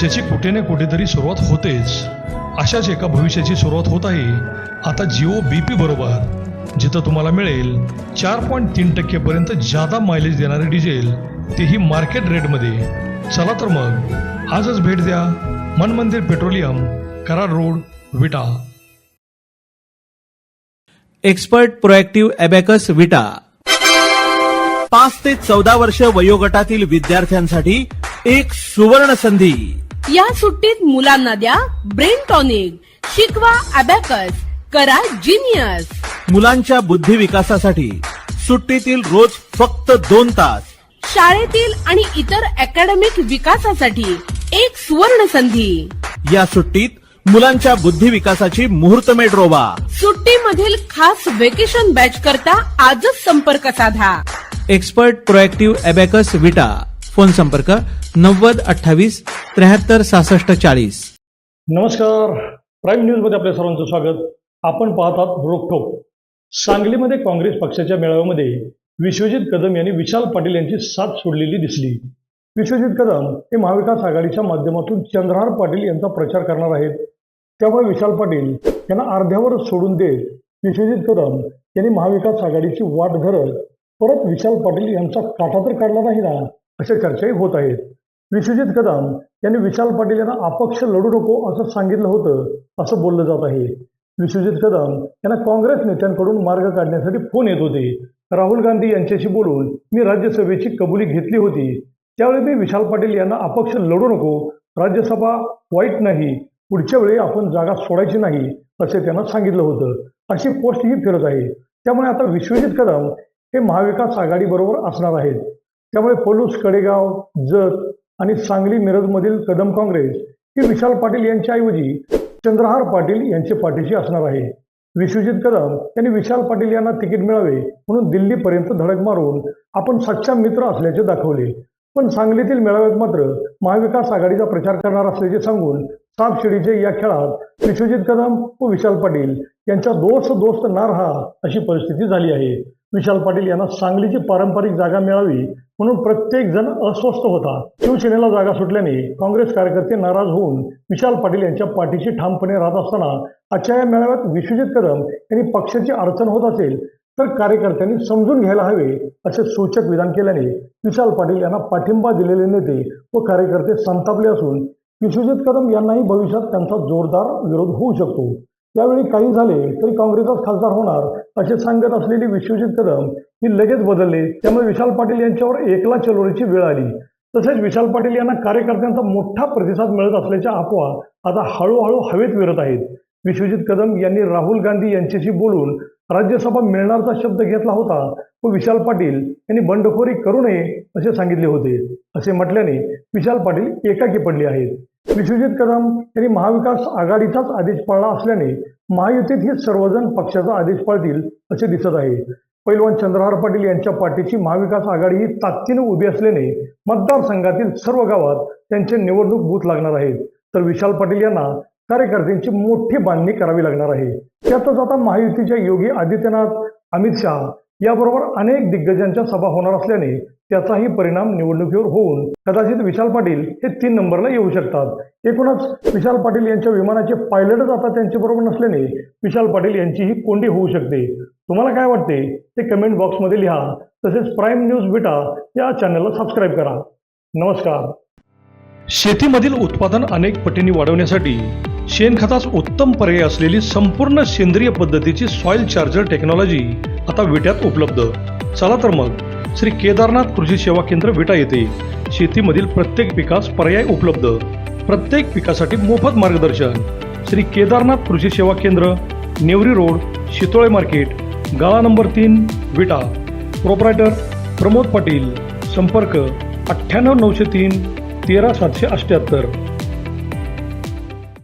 भविष्याची कुठे ना कुठेतरी सुरुवात होतेच. अशाच एका भविष्याची सुरुवात होत आहे. आता जिओ बी पी बरोबर जिथं तुम्हाला मिळेल चार पॉईंट तीन टक्केपर्यंत जादा मायलेज देणारे डिझेल तेही मार्केट रेटमध्ये चला तर मग आजच भेट द्या. Man Mandir petroleum Karad road Vita. Expert proactive abacus Vita. पाच ते चौदा वर्ष वयोगटातील विद्यार्थ्यांसाठी एक सुवर्ण संधी. या सुट्टीत मुलांना द्या ब्रेन टॉनिक. शिकवा अबॅकस. करा जिनियस. मुलांच्या बुद्धी विकासासाठी सुट्टीतील रोज फक्त दोन तास. शाळेतील आणि इतर अकॅडमिक विकासासाठी एक सुवर्ण संधी या सुट्टीत मुलांच्या बुद्धी विकासाची मुहूर्तमेढ रोवा. सुट्टीमधील खास वेकेशन बॅच करता आजच संपर्क साधा. Expert proactive abacus Vita phone संपर्क नव्वद अठ्ठावीस त्र्याहत्तर सहासष्ट चाळीस. नमस्कार. प्राईम न्यूजमध्ये आपल्या सर्वांचं स्वागत. आपण पाहतात रोखोक सांगलीमध्ये काँग्रेस पक्षाच्या मेळाव्यामध्ये विश्वजित कदम यांनी विशाल पाटील यांची साथ सोडलेली दिसली. विश्वजित कदम हे महाविकास आघाडीच्या माध्यमातून चंद्रहार पाटील यांचा प्रचार करणार आहेत. त्यामुळे विशाल पाटील यांना अर्ध्यावर सोडून देत विश्वजित कदम यांनी महाविकास आघाडीची वाट धरत परत विशाल पाटील यांचा काटा तर काढला नाही ना अशा चर्चाही होत आहेत. विश्वजित कदम. यांनी विशाल पाटील यांना अपक्ष लढू नको असं सांगितलं होतं असं बोललं जात आहे. विश्वजित कदम. यांना काँग्रेस नेत्यांकडून मार्ग काढण्यासाठी फोन येत होते. राहुल गांधी यांच्याशी बोलून मी राज्यसभेची कबुली घेतली होती. त्यावेळी मी विशाल पाटील यांना अपक्ष लढू नको राज्यसभा वाईट नाही पुढच्या वेळी आपण जागा सोडायची नाही असे त्यांना सांगितलं होतं. अशी पोस्ट ही फिरत आहे. त्यामुळे आता विश्वजित कदम हे महाविकास आघाडीबरोबर असणार आहेत. त्यामुळे पलूस कडेगाव जत आणि सांगली मिरजमधील कदम काँग्रेस ही विशाल पाटील यांच्याऐवजी चंद्रहार पाटील यांचे पाठीशी असणार आहे. विश्वजित कदम यांनी विशाल पाटील यांना तिकीट मिळावे म्हणून दिल्लीपर्यंत धडक मारून आपण सच्चा मित्र असल्याचे दाखवले. पण सांगलीतील मेळाव्यात मात्र महाविकास आघाडीचा प्रचार करणार असल्याचे सांगून सापशिडीच्या या खेळात विश्वजित कदम व विशाल पाटील यांच्या दोस्त दोस्त नार हा अशी परिस्थिती झाली आहे. विशाल पाटील यांना सांगलीची पारंपरिक जागा मिळावी म्हणून प्रत्येक जण अस्वस्थ होता शिवसेनेला जागा सुटल्याने काँग्रेस कार्यकर्ते नाराज होऊन विशाल पाटील यांच्या पाठीशी ठामपणे राहत असताना आजच्या या मेळाव्यात विश्वजित कदम यांनी पक्षाची अडचण होत असेल तर कार्यकर्त्यांनी समजून घ्यायला हवे असे सूचक विधान केल्याने विशाल पाटील यांना पाठिंबा दिलेले नेते व कार्यकर्ते संतापले असून विश्वजित कदम यांनाही भविष्यात त्यांचा जोरदार विरोध होऊ शकतो. यावेळी काही झाले तरी काँग्रेसचाच खासदार होणार असे सांगत असलेली विश्वजित कदम ही लगेच बदलले. त्यामुळे विशाल पाटील यांच्यावर एकला चलोरीची वेळ आली. तसेच विशाल पाटील यांना कार्यकर्त्यांचा मोठा प्रतिसाद मिळत असल्याच्या अफवा आता हळूहळू हवेत विरत आहेत. विश्वजित कदम यांनी राहुल गांधी यांच्याशी बोलून राज्यसभा मिळणारचा शब्द घेतला होता. व विशाल पाटील यांनी बंडखोरी करू नये असे सांगितले होते. असे म्हटल्याने विशाल पाटील एकाकी पडले आहेत. विश्वजित कदम यांनी महाविकास आघाडीचाच आदेश पाळला असल्याने महायुतीत हे सर्वजण पक्षाचा आदेश पाळतील असे दिसत आहे. पैलवान चंद्रहार पाटील यांच्या पाठीची महाविकास आघाडी ही ताकदीने उभी असल्याने मतदारसंघातील सर्व गावात त्यांचे निवडणूक बूथ लागणार आहेत. तर विशाल पाटील यांना कार्यकर्त्यांची मोठी बांधणी करावी लागणार आहे. त्यातच आता महायुतीच्या योगी आदित्यनाथ अमित शहा याबरोबर अनेक दिग्गजांच्या सभा होणार असल्याने त्याचाही परिणाम निवडणुकीवर होऊन कदाचित विशाल पाटील हे तीन नंबरला येऊ शकतात. एकूणच विशाल पाटील यांच्या विमानाचे पायलटच आता त्यांच्याबरोबर नसल्याने विशाल पाटील यांची ही कोंडी होऊ शकते. तुम्हाला काय वाटते ते कमेंट बॉक्समध्ये लिहा. तसेच प्राईम न्यूज बिटा या चॅनलला सबस्क्राईब करा. नमस्कार. शेतीमधील उत्पादन अनेक पटींनी वाढवण्यासाठी शेणखतास उत्तम पर्याय असलेली संपूर्ण सेंद्रिय पद्धतीची सॉइल चार्जर टेक्नॉलॉजी आता विट्यात उपलब्ध. चला तर मग श्री केदारनाथ कृषी सेवा केंद्र विटा येथे शेतीमधील प्रत्येक पिकास पर्याय उपलब्ध. प्रत्येक पिकासाठी मोफत मार्गदर्शन. श्री केदारनाथ कृषी सेवा केंद्र नेवरी रोड शितोळे मार्केट. गाळा नंबर तीन विटा. प्रोप्रायटर प्रमोद पाटील. संपर्क अठ्ठ्याण्णव नऊशे तीन तेरा सातशे अठ्ठ्याहत्तर